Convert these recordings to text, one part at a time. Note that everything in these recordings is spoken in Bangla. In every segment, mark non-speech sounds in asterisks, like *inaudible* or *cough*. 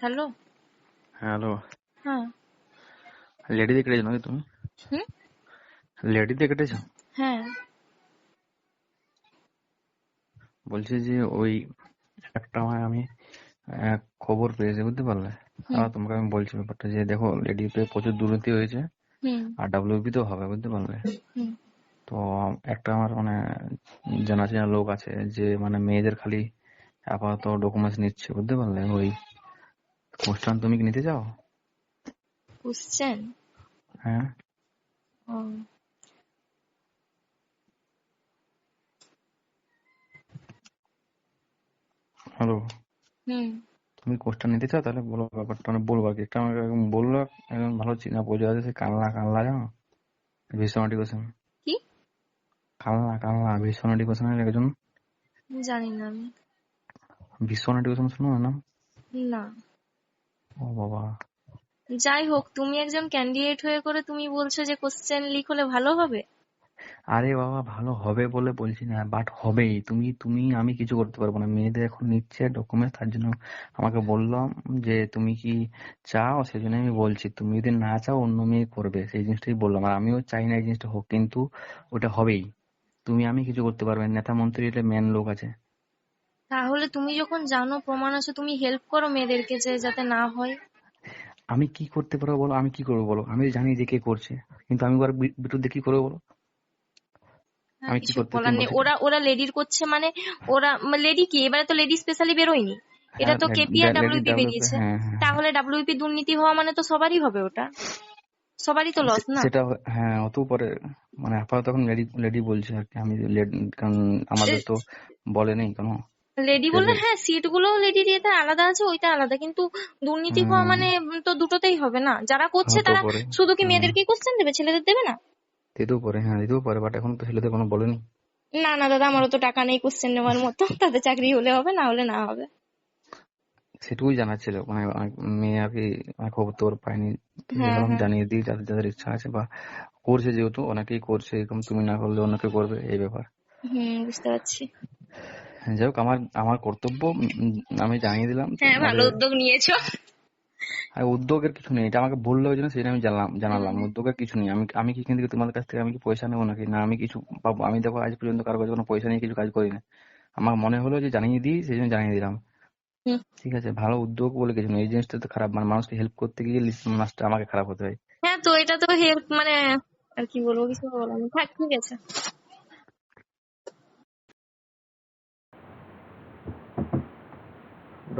হ্যালো হ্যালো হ্যাঁ। লেডি কেটেছো নাকি তুমি? হুম? লেডি কেটেছো হ্যাঁ। বলছি যে ওই একটা আমি খবর পেয়েছি বুঝতে পারলে। আর তোমাকে আমি বলছি ব্যাপারটা যে দেখো লেডিতে প্রচুর দুর্নীতি হয়েছে। আর ডাব্লিউপি তেও হবে বুঝতে পারলে? হুম। তো একটা আমার মানে জানা চেনা লোক আছে যে মানে মেয়েদের খালি আপাতত ডকুমেন্টস নিচ্ছে বুঝতে পারলে? ওই কোশ্চান তুমি কি নিতে চাও? কোশ্চেন হ্যাঁ। হ্যালো হুম। তুমি কোশ্চেন নিতে চাও তাহলে বলো ব্যাপারটা মানে বলব আর কি। একটা আমাকে বলল একদম ভালো চিনা পরিচয় আছে কানলা কানলা জানো? ভীষণ কোশ্চেন কি? ভীষণ এডুকেশনের একজন। জানি না আমি। ভীষণ শুনো না। না। ও বাবা। যাই হোক তুমি একজন ক্যান্ডিডেট হয়ে করে তুমি বলছো যে কোশ্চেন লিক হলে ভালো হবে? আরে বাবা ভালো হবে বলে বলছি না বাট হবেই। তুমি তুমি আমি কিছু করতে পারব না। মেয়েদের এখন নিচ্ছে ডকুমেন্ট তার জন্য আমাকে বললাম যে তুমি কি চাও? সেই জন্য আমি বলছি তুমি যদি না চাও অন্য মেয়ে করবে। সেই জিনিসটাই বললাম। আর আমিও চাই না এই জিনিসটা হোক কিন্তু ওটা হবেই। তুমি আমি কিছু করতে পারবে না। নেতা মন্ত্রী এটা মেন লোক আছে। তাহলে তুমি যখন জানো প্রমাণ আছে তুমি হেল্প করো মেয়েদেরকে যে যাতে না হয়। আমি কি করতে পারব বলো? আমি কি করব বলো? আমি জানি যে কে করছে কিন্তু আমি ওর বিরুদ্ধে কি করব বলো? হ্যাঁ, আমি কি করতে বলার নেই। ওরা ওরা লেডির করছে মানে ওরা লেডি কি? এবারে তো লেডি স্পেশালি বেরোয়নি। এটা তো হ্যাঁ, কেপি আর lady ডাব্লিউপি বেরিয়েছে। হ্যাঁ, হ্যাঁ। তাহলে ডাব্লিউপি দুর্নীতি হওয়া মানে তো সবারই হবে ওটা। সবারই তো লস না। সেটা হ্যাঁ অত পরে মানে আপাতত এখন লেডি লেডি বলছে আর কি। আমি লেডি কারণ আমাদের তো বলে নেই কেন। লেডি বললে হ্যাঁ সিটগুলো লেডির এটা আলাদা আছে ওইটা আলাদা। কিন্তু দুর্নীতি হওয়া মানে তো দুটোতেই হবে না। যারা করছে তারা শুধু কি। মেয়েদেরকেই কোশ্চেন দেবে? ছেলেদের দেবে না? দিতেও পারে হ্যাঁ দিতেও পারে বাট এখন তো ছেলেদের কোনো বলেনি না না দাদা আমারও তো টাকা নেই কোশ্চেন নেওয়ার মতো। *laughs* তাদের চাকরি হলে হবে না হলে না হবে। সেটুকুই জানার ছিল। মানে মেয়ে আর কি খবর তোর পায়নি। হ্যাঁ, হ্যাঁ। জানিয়ে দিই যাদের যাদের ইচ্ছা আছে বা করছে যেহেতু অনেকেই করছে এরকম তুমি না করলে অনেকে করবে এই ব্যাপার। হুম বুঝতে পারছি। যাই হোক আমার আমার কর্তব্য আমি জানিয়ে দিলাম হ্যাঁ ভালো উদ্যোগ নিয়েছো। আর উদ্যোগের কিছু নেই এটা আমাকে বলল ওই জন্য সেটা আমি জানলাম জানালাম। উদ্যোগের কিছু নেই আমি আমি কি থেকে তোমাদের কাছ থেকে আমি কি পয়সা নেব নাকি? না আমি কিছু পাবো আমি দেখো আজ পর্যন্ত কারও কাছে কোনো পয়সা নিয়ে কিছু কাজ করি না। আমার মনে হলো যে জানিয়ে দিই সেই জন্য জানিয়ে দিলাম। ঠিক আছে ভালো উদ্যোগ বলে কিছু নেই এই জিনিসটা তো খারাপ মানে মানুষকে হেল্প করতে গিয়ে মাসটা আমাকে খারাপ হতে হয়। হ্যাঁ তো এটা তো হেল্প মানে আর কি বলব কিছু বলার থাক ঠিক আছে।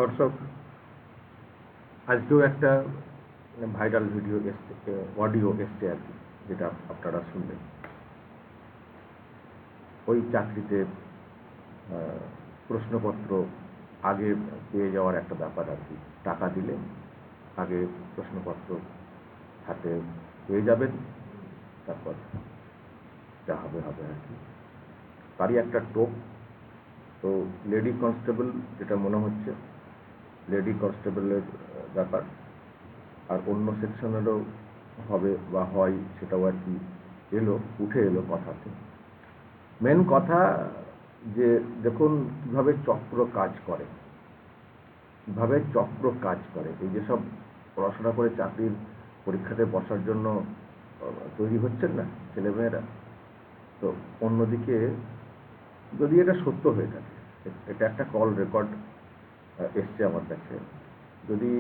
দর্শক, আজকেও একটা ভাইরাল ভিডিও এসছে অডিও এসছে আর কি, যেটা আপনারা শুনলেন ওই চাকরিতে প্রশ্নপত্র আগে পেয়ে যাওয়ার একটা ব্যাপার আর কি, টাকা দিলে আগে প্রশ্নপত্র হাতে পেয়ে যাবেন, তারপর যা হবে হবে আর কি। তারই একটা টোপ, তো লেডি কনস্টেবল যেটা মনে হচ্ছে লেডি কনস্টেবলের ব্যাপার। আর অন্য সেকশনেরও হবে বা হয়, সেটাও আর কি এলো, উঠে এলো কথাতে। মেন কথা যে, দেখুন কীভাবে চক্র কাজ করে। কীভাবে চক্র কাজ করে। এই যে সব পড়াশোনা করে চাকরির পরীক্ষাতে বসার জন্য তৈরি হচ্ছেন না ছেলেমেয়েরা। তো অন্যদিকে যদি এটা সত্য হয়ে থাকে, এটা একটা কল রেকর্ড এসছে আমার কাছে। যদি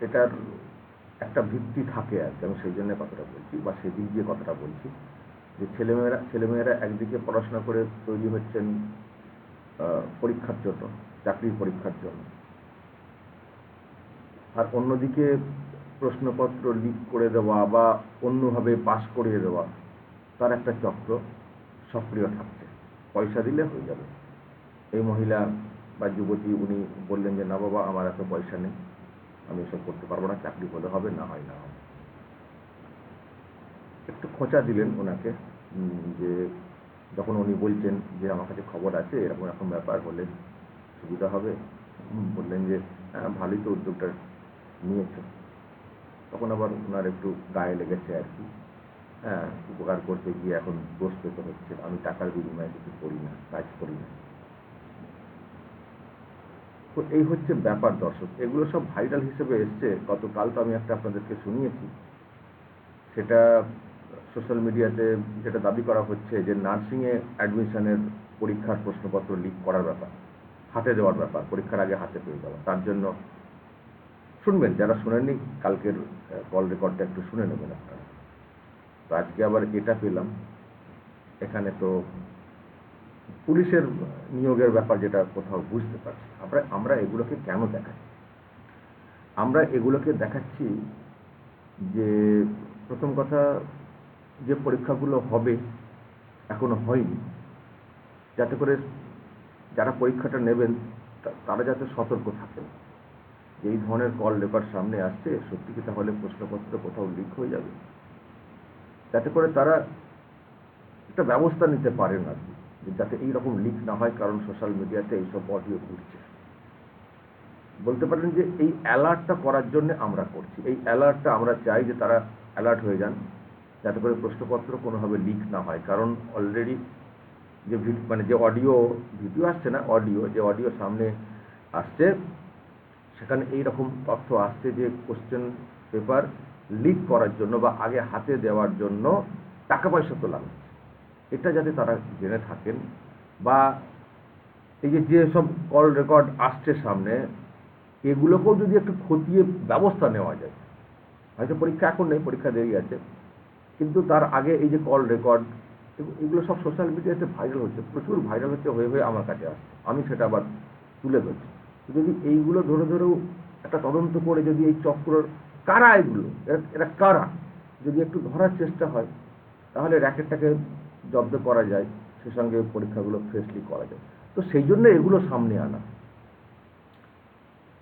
এটার একটা ভিত্তি থাকে আর কি, আমি সেই জন্য কথাটা বলছি বা সেদিক দিয়ে কথাটা বলছি যে ছেলেমেয়েরা ছেলেমেয়েরা একদিকে পড়াশোনা করে তৈরি হচ্ছেন পরীক্ষার জন্য, চাকরির পরীক্ষার জন্য। আর অন্যদিকে প্রশ্নপত্র লিক করে দেওয়া বা অন্যভাবে পাশ করিয়ে দেওয়া, তার একটা চক্র সক্রিয় থাকছে। পয়সা দিলে হয়ে যাবে। এই মহিলা বা যুবতী উনি বললেন যে না বাবা আমার এত পয়সা নেই আমি এসব করতে পারব না চাকরি হলে হবে না হয় না হবে। একটু খোঁচা দিলেন ওনাকে যে যখন উনি বলছেন যে আমার কাছে খবর আছে এরকম এরকম ব্যাপার হলে সুবিধা হবে? বললেন যে হ্যাঁ ভালোই তো উদ্যোগটা নিয়েছে। তখন আবার ওনার একটু গায়ে লেগেছে আর কি। হ্যাঁ উপকার করতে গিয়ে এখন দোষ পেতে হচ্ছে আমি টাকার বিনিময়ে কিছু করি না কাজ করি না। তো এই হচ্ছে ব্যাপার দর্শক। এগুলো সব ভাইরাল হিসেবে এসছে। গতকাল তো আমি একটা আপনাদেরকে শুনিয়েছি। সেটা সোশ্যাল মিডিয়াতে যেটা দাবি করা হচ্ছে যে নার্সিংয়ে অ্যাডমিশনের পরীক্ষার প্রশ্নপত্র লিক করার ব্যাপার, হাতে দেওয়ার ব্যাপার, পরীক্ষার আগে হাতে পেয়ে যাওয়া। তার জন্য শুনবেন, যারা শুনেননি, কালকের কল রেকর্ডটা একটু শুনে নেবেন আপনারা। তো আজকে আবার এটা পেলাম। এখানে তো পুলিশের নিয়োগের ব্যাপার যেটা কোথাও বুঝতে পারছি। আমরা আমরা এগুলোকে কেন দেখাচ্ছি আমরা এগুলোকে দেখাচ্ছি যে প্রথম কথা, যে পরীক্ষাগুলো হবে এখনও হয়নি, যাতে করে যারা পরীক্ষাটা নেবেন তারা যাতে সতর্ক থাকেন। এই ধরনের কল রেকর্ড সামনে আসছে, সত্যি কি তাহলে প্রশ্নপত্র কোথাও লিক হয়ে যাবে? যাতে করে তারা একটা ব্যবস্থা নিতে পারেন আর কি। যাতে এইরকম লিক না হয় কারণ সোশ্যাল মিডিয়াতে এইসব অডিও ঘুরছে। বলতে পারেন যে এই অ্যালার্টটা করার জন্য আমরা করছি। এই অ্যালার্টটা আমরা চাই যে তারা অ্যালার্ট হয়ে যান, যাতে করে প্রশ্নপত্র কোনোভাবে লিক না হয়। কারণ অলরেডি যে মানে যে অডিও ভিডিও আসছে না অডিও যে অডিও সামনে আসছে, সেখানে এই রকম তথ্য আসছে যে কোশ্চেন পেপার লিক করার জন্য বা আগে হাতে দেওয়ার জন্য টাকা পয়সা তো হচ্ছে। এটা যাতে তারা জেনে থাকেন বা এই যে যেসব কল রেকর্ড আসছে সামনে, এগুলোকেও যদি একটু খতিয়ে ব্যবস্থা নেওয়া যায়। হয়তো পরীক্ষা এখন নেই, পরীক্ষা দেরি আছে। কিন্তু তার আগে এই যে কল রেকর্ড, এগুলো সব সোশ্যাল মিডিয়াতে ভাইরাল হচ্ছে, প্রচুর ভাইরাল হচ্ছে, হয়ে হয়ে আমার কাছে আসছে। আমি সেটা আবার তুলে ধরছি। যদি এইগুলো ধরে ধরেও একটা তদন্ত করে যদি এই চক্র কারা এগুলো? এরা কারা? যদি একটু ধরার চেষ্টা হয়, তাহলে র্যাকেটটাকে জব্দ করা যায়, সে সঙ্গে পরীক্ষাগুলো ফ্রেশলি করা যায়। তো সেই জন্য এগুলো সামনে আনা।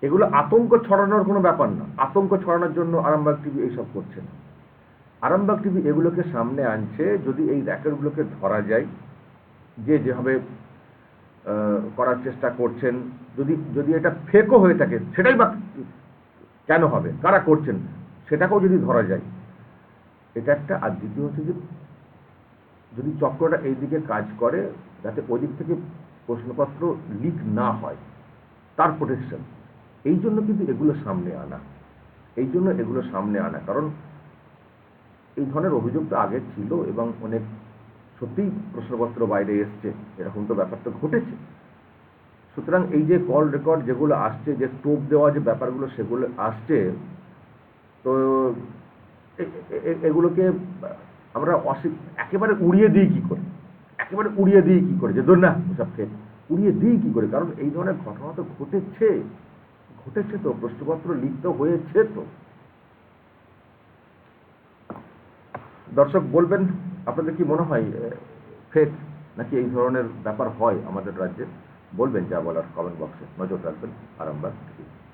এগুলো আতঙ্ক ছড়ানোর কোনো ব্যাপার না। আতঙ্ক ছড়ানোর জন্য আরামবাগ টিভি এইসব করছে না। আরামবাগ টিভি এগুলোকে সামনে আনছে যদি এই র্যাকেটগুলোকে ধরা যায়, যে যেভাবে করার চেষ্টা করছেন, যদি যদি এটা ফেকও হয়ে থাকে, সেটাই বা কেন হবে? কারা করছেন? সেটাকেও যদি ধরা যায়, এটা একটা আর দ্বিতীয় হচ্ছে যে যদি চক্রটা এই দিকে কাজ করে, যাতে ওই দিক থেকে প্রশ্নপত্র লিক না হয়, তার প্রোটেকশন এই জন্য কিন্তু এগুলো সামনে আনা। এই জন্য এগুলো সামনে আনা। কারণ এই ধরনের অভিযোগ তো আগে ছিল এবং অনেক সত্যিই প্রশ্নপত্র বাইরে এসছে। এরকম তো ব্যাপারটা ঘটেছে। সুতরাং এই যে কল রেকর্ড যেগুলো আসছে, যে টোপ দেওয়া যে ব্যাপারগুলো সেগুলো আসছে, তো এগুলোকে আমরা অস্বী একেবারে উড়িয়ে দিই কি করে? একেবারে উড়িয়ে দিই কি করে? যে ধর না ওসব উড়িয়ে দিই কি করে? কারণ এই ধরনের ঘটনা তো ঘটেছে। ঘটেছে তো, প্রশ্নপত্র লিপ্ত হয়েছে তো। দর্শক, বলবেন, আপনাদের কি মনে হয় ফেক নাকি এই ধরনের ব্যাপার হয় আমাদের রাজ্যে? বলবেন যা বলার কমেন্ট বক্সে। নজর রাখবেন, আরামবাগ থেকে।